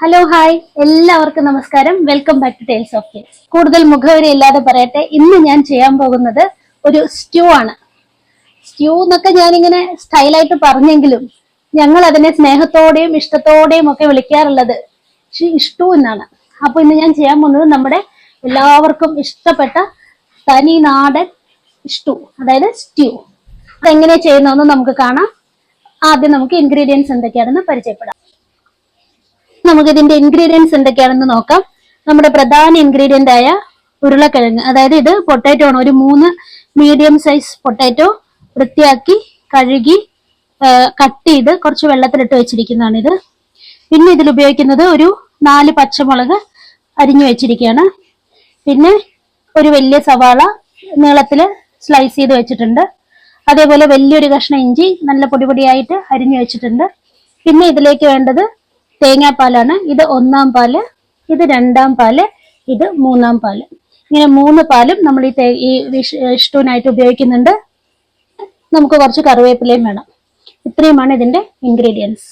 Hello hi എല്ലാവർക്കും നമസ്കാരം. Welcome back to tales of kids കൂടുതൽ മുഖവരി ഇല്ലാതെ പറയട്ടെ. ഇന്ന് ഞാൻ ചെയ്യാൻ പോകുന്നത് ഒരു സ്റ്റ്യൂ ആണ്. സ്റ്റ്യൂ എന്നൊക്കെ ഞാനിങ്ങനെ സ്റ്റൈലായിട്ട് പറഞ്ഞെങ്കിലും ഞങ്ങൾ അതിനെ സ്നേഹത്തോടെയും ഇഷ്ടത്തോടെയും ഒക്കെ വിളിക്കാറുള്ളത് ഇഷ്ടു എന്നാണ്. അപ്പൊ ഇന്ന് ഞാൻ ചെയ്യാൻ പോകുന്നത് നമ്മുടെ എല്ലാവർക്കും ഇഷ്ടപ്പെട്ട തനി നാടൻ ഇഷ്ടു അതായത് സ്റ്റ്യൂ അതെങ്ങനെ ചെയ്യുന്നതെന്ന് നമുക്ക് കാണാം. ആദ്യം നമുക്ക് ഇൻഗ്രീഡിയൻസ് എന്തൊക്കെയാണെന്ന് പരിചയപ്പെടാം. നമുക്ക് ഇതിന്റെ ഇൻഗ്രീഡിയൻസ് എന്തൊക്കെയാണെന്ന് നോക്കാം. നമ്മുടെ പ്രധാന ഇൻഗ്രീഡിയന്റ് ആയ ഉരുളക്കിഴങ്ങ്. അതായത് ഇത് പൊട്ടാറ്റോ ആണ്. ഒരു മൂന്ന് മീഡിയം സൈസ് പൊട്ടാറ്റോ വൃത്തിയാക്കി കഴുകി കട്ട് ചെയ്ത് കുറച്ച് വെള്ളത്തിലിട്ട് വെച്ചിരിക്കുന്നതാണ് ഇത് പിന്നെ ഇതിൽ ഉപയോഗിക്കുന്നത് ഒരു നാല് പച്ചമുളക് അരിഞ്ഞു വെച്ചിരിക്കുകയാണ്. പിന്നെ ഒരു വലിയ സവാള നീളത്തിൽ സ്ലൈസ് ചെയ്ത് വെച്ചിട്ടുണ്ട്. അതേപോലെ വലിയൊരു കഷ്ണം ഇഞ്ചി നല്ല പൊടിപൊടിയായിട്ട് അരിഞ്ഞു വെച്ചിട്ടുണ്ട്. പിന്നെ ഇതിലേക്ക് വേണ്ടത് തേങ്ങാപ്പാലാണ്. ഇത് ഒന്നാം പാൽ ഇത് രണ്ടാം പാൽ ഇത് മൂന്നാം പാൽ. ഇങ്ങനെ മൂന്ന് പാലും നമ്മൾ ഈ തേ- ഈ ഇഷ്ടൂനായിട്ട് ഉപയോഗിക്കുന്നുണ്ട്. നമുക്ക് കുറച്ച് കറിവേപ്പിലയും വേണം. ഇത്രയുമാണ് ഇതിന്റെ ഇൻഗ്രീഡിയൻസ്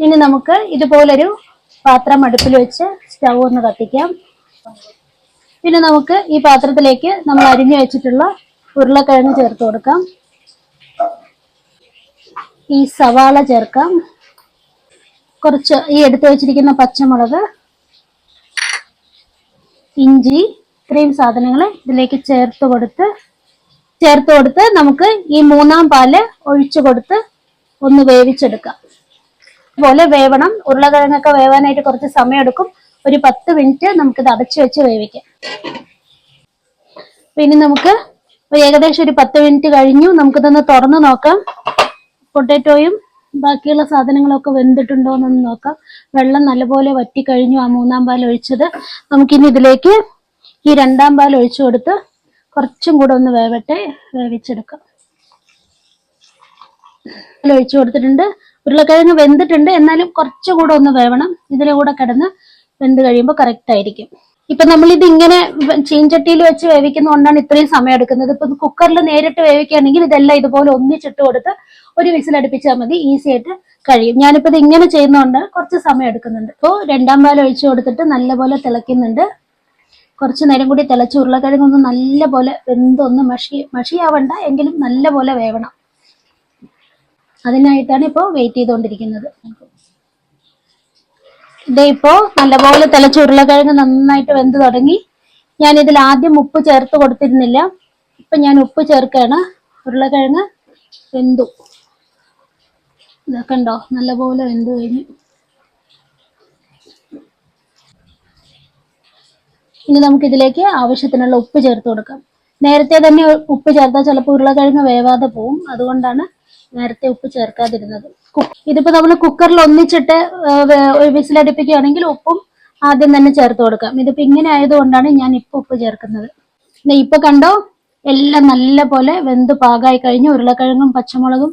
ഇനി നമുക്ക് ഇതുപോലൊരു പാത്രം അടുപ്പിൽ വെച്ച് സ്റ്റൗ ഒന്ന് കത്തിക്കാം. പിന്നെ നമുക്ക് ഈ പാത്രത്തിലേക്ക് നമ്മൾ അരിഞ്ഞു വെച്ചിട്ടുള്ള ഉരുളക്കിഴങ്ങ് ചേർത്ത് കൊടുക്കാം. ഈ സവാള ചേർക്കാം. കുറച്ച് ഈ എടുത്തു വെച്ചിരിക്കുന്ന പച്ചമുളക് ഇഞ്ചി ഇത്രയും സാധനങ്ങൾ ഇതിലേക്ക് ചേർത്ത് കൊടുത്ത് ചേർത്ത് കൊടുത്ത് നമുക്ക് ഈ മൂന്നാം പാൽ ഒഴിച്ചു കൊടുത്ത് ഒന്ന് വേവിച്ചെടുക്കാം. അതുപോലെ വേവണം. ഉരുളക്കിഴങ്ങൊക്കെ വേവാനായിട്ട് കുറച്ച് സമയം എടുക്കും ഒരു പത്ത് മിനിറ്റ് നമുക്കിത് അടച്ചു വെച്ച് വേവിക്കാം. പിന്നെ നമുക്ക് ഏകദേശം ഒരു പത്ത് മിനിറ്റ് കഴിഞ്ഞു. നമുക്കിതൊന്ന് തുറന്ന് നോക്കാം. പൊട്ടാറ്റോയും ബാക്കിയുള്ള സാധനങ്ങളൊക്കെ വെന്തിട്ടുണ്ടോ എന്നൊന്ന് നോക്കാം. വെള്ളം നല്ലപോലെ വറ്റി കഴിഞ്ഞു ആ മൂന്നാം പാൽ ഒഴിച്ചത്. നമുക്കിനി ഇതിലേക്ക് ഈ രണ്ടാം പാൽ ഒഴിച്ചു കൊടുത്ത് കുറച്ചും കൂടെ ഒന്ന് വേവട്ടെ വേവിച്ചെടുക്കാം. ഒഴിച്ചു കൊടുത്തിട്ടുണ്ട്. ഉരുളക്കിഴങ്ങ് വെന്തിട്ടുണ്ട്. എന്നാലും കുറച്ചുകൂടെ ഒന്ന് വേവണം. ഇതിലെ കൂടെ കിടന്ന് വെന്ത് കഴിയുമ്പോൾ കറക്റ്റ് ആയിരിക്കും. ഇപ്പൊ നമ്മൾ ഇത് ഇങ്ങനെ ചീഞ്ചട്ടിയിൽ വെച്ച് വേവിക്കുന്നതുകൊണ്ടാണ് ഇത്രയും സമയം എടുക്കുന്നത്. ഇപ്പൊ കുക്കറിൽ നേരിട്ട് വേവിക്കുകയാണെങ്കിൽ ഇതെല്ലാം ഇതുപോലെ ഒന്നിച്ചിട്ട് കൊടുത്ത് ഒരു വിസിൽ അടുപ്പിച്ചാൽ മതി ഈസി ആയിട്ട് കഴിയും. ഞാനിപ്പോ ഇത് ഇങ്ങനെ ചെയ്യുന്നതുകൊണ്ട് കുറച്ച് സമയം എടുക്കുന്നുണ്ട്. ഇപ്പോൾ രണ്ടാം പാൽ ഒഴിച്ചു കൊടുത്തിട്ട് നല്ലപോലെ തിളയ്ക്കുന്നുണ്ട്. കുറച്ച് നേരം കൂടി തിളച്ച് ഉരുളക്കിഴങ്ങൊന്ന് നല്ലപോലെ വെന്തൊന്ന് മഷി മഷിയാവണ്ട എങ്കിലും നല്ലപോലെ വേവണം. അതിനായിട്ടാണ് ഇപ്പോൾ വെയിറ്റ് ചെയ്തുകൊണ്ടിരിക്കുന്നത് ഇതേ ഇപ്പോ നല്ലപോലെ തിളച്ച നന്നായിട്ട് വെന്ത് തുടങ്ങി. ഞാൻ ഇതിൽ ആദ്യം ഉപ്പ് ചേർത്ത് കൊടുത്തിരുന്നില്ല. ഇപ്പൊ ഞാൻ ഉപ്പ് ചേർക്കാണ് ഉരുളക്കിഴങ്ങ് വെന്തു. ഇതൊക്കെ ഉണ്ടോ നല്ലപോലെ വെന്തു കഴിഞ്ഞു. ഇനി നമുക്ക് ഇതിലേക്ക് ആവശ്യത്തിനുള്ള ഉപ്പ് ചേർത്ത് കൊടുക്കാം. നേരത്തെ തന്നെ ഉപ്പ് ചേർത്താൽ ചിലപ്പോൾ ഉരുളക്കിഴങ്ങ് വേവാതെ പോവും. അതുകൊണ്ടാണ് നേരത്തെ ഉപ്പ് ചേർക്കാതിരുന്നത്. ഇതിപ്പോ നമ്മൾ കുക്കറിൽ ഒന്നിച്ചിട്ട് ഒരു വിസിലടിപ്പിക്കുകയാണെങ്കിൽ ഉപ്പും ആദ്യം തന്നെ ചേർത്ത് കൊടുക്കാം. ഇതിപ്പോ ഇങ്ങനെ ആയതുകൊണ്ടാണ് ഞാൻ ഇപ്പൊ ഉപ്പ് ചേർക്കുന്നത്. ഇപ്പൊ കണ്ടോ? എല്ലാം നല്ല പോലെ വെന്ത് പാകമായി കഴിഞ്ഞു ഉരുളക്കിഴങ്ങും പച്ചമുളകും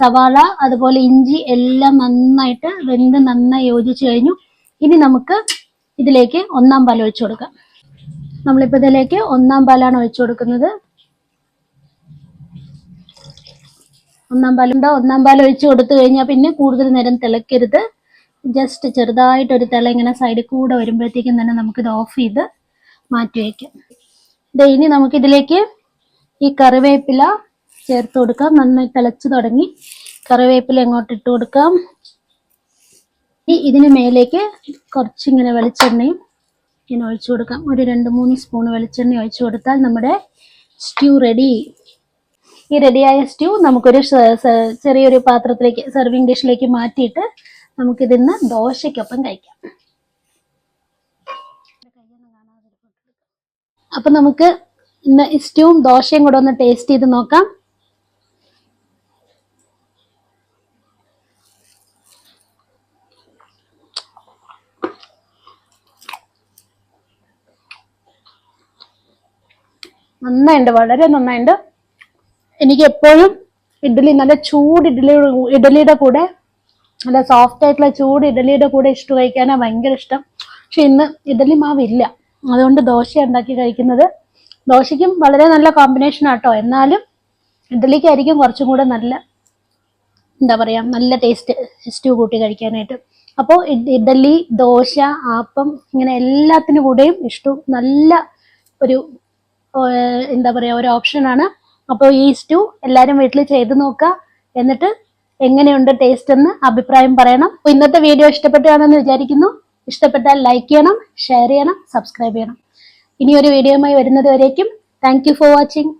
സവാള അതുപോലെ ഇഞ്ചി എല്ലാം നന്നായിട്ട് വെന്ത് നന്നായി യോജിച്ചു കഴിഞ്ഞു. ഇനി നമുക്ക് ഇതിലേക്ക് ഒന്നാം പാൽ ഒഴിച്ചു കൊടുക്കാം. നമ്മളിപ്പോ ഇതിലേക്ക് ഒന്നാം പാലാണ് ഒഴിച്ചു കൊടുക്കുന്നത്. ഒന്നാം പാലുണ്ടോ ഒന്നാം പാൽ ഒഴിച്ചു കൊടുത്തു കഴിഞ്ഞാൽ പിന്നെ കൂടുതൽ നേരം തിളക്കരുത്. ജസ്റ്റ് ചെറുതായിട്ട് ഒരു തിള ഇങ്ങനെ സൈഡിൽ കൂടെ വരുമ്പോഴത്തേക്കും തന്നെ നമുക്കിത് ഓഫ് ചെയ്ത് മാറ്റി വയ്ക്കാം ഇത് ഇനി നമുക്കിതിലേക്ക് ഈ കറിവേപ്പില ചേർത്ത് കൊടുക്കാം. നന്നായി തിളച്ച് തുടങ്ങി. കറിവേപ്പില അങ്ങോട്ട് ഇട്ട് കൊടുക്കാം. ഇനി ഇതിന് മേലേക്ക് കുറച്ചിങ്ങനെ വെളിച്ചെണ്ണയും ഇങ്ങനെ ഒഴിച്ചു കൊടുക്കാം. ഒരു രണ്ട് മൂന്ന് സ്പൂൺ വെളിച്ചെണ്ണ ഒഴിച്ചു കൊടുത്താൽ നമ്മുടെ സ്റ്റ്യൂ റെഡി ഈ റെഡിയായ സ്റ്റ്യൂ നമുക്കൊരു ചെറിയൊരു പാത്രത്തിലേക്ക് സെർവിങ് ഡിഷിലേക്ക് മാറ്റിയിട്ട് നമുക്കിതിന്ന് ദോശയ്ക്കൊപ്പം കഴിക്കാം. അപ്പൊ നമുക്ക് ഇന്ന് സ്റ്റ്യൂവും ദോശയും കൂടെ ഒന്ന് ടേസ്റ്റ് ചെയ്ത് നോക്കാം. നന്നായിണ്ട് വളരെ നന്നായിണ്ട്. എനിക്ക് എപ്പോഴും ഇഡ്ഡലി നല്ല ചൂട് ഇഡ്ഡലി ഇഡ്ഡലിയുടെ കൂടെ നല്ല സോഫ്റ്റ് ആയിട്ടുള്ള ചൂട് ഇഡ്ഡലിയുടെ കൂടെ ഇഷ്ടം കഴിക്കാനാണ് ഭയങ്കര ഇഷ്ടം. പക്ഷെ ഇന്ന് ഇഡ്ഡലി മാവില്ല അതുകൊണ്ട് ദോശ ഉണ്ടാക്കി കഴിക്കുന്നത് ദോശയ്ക്കും വളരെ നല്ല കോമ്പിനേഷൻ ആട്ടോ. എന്നാലും ഇഡ്ഡലിക്കായിരിക്കും കുറച്ചും കൂടെ നല്ല എന്താ പറയാ നല്ല ടേസ്റ്റ് സ്റ്റൂ കൂട്ടി കഴിക്കാനായിട്ട്. അപ്പോൾ ഇഡ്ഡലി ദോശ ആപ്പം ഇങ്ങനെ എല്ലാത്തിനും കൂടെയും ഇഷ്ടവും നല്ല ഒരു എന്താ പറയാ ഒരു ഓപ്ഷനാണ് അപ്പോൾ ഈ സ്റ്റൂ എല്ലാവരും വീട്ടിൽ ചെയ്ത് നോക്കുക. എന്നിട്ട് എങ്ങനെയുണ്ട് ടേസ്റ്റ് എന്ന് അഭിപ്രായം പറയണം. അപ്പോൾ ഇന്നത്തെ വീഡിയോ ഇഷ്ടപ്പെട്ടാണെന്ന് വിചാരിക്കുന്നു. ഇഷ്ടപ്പെട്ടാൽ ലൈക്ക് ചെയ്യണം ഷെയർ ചെയ്യണം സബ്സ്ക്രൈബ് ചെയ്യണം. ഇനിയൊരു വീഡിയോയുമായി വരുന്നത് വരേക്കും. Thank for watching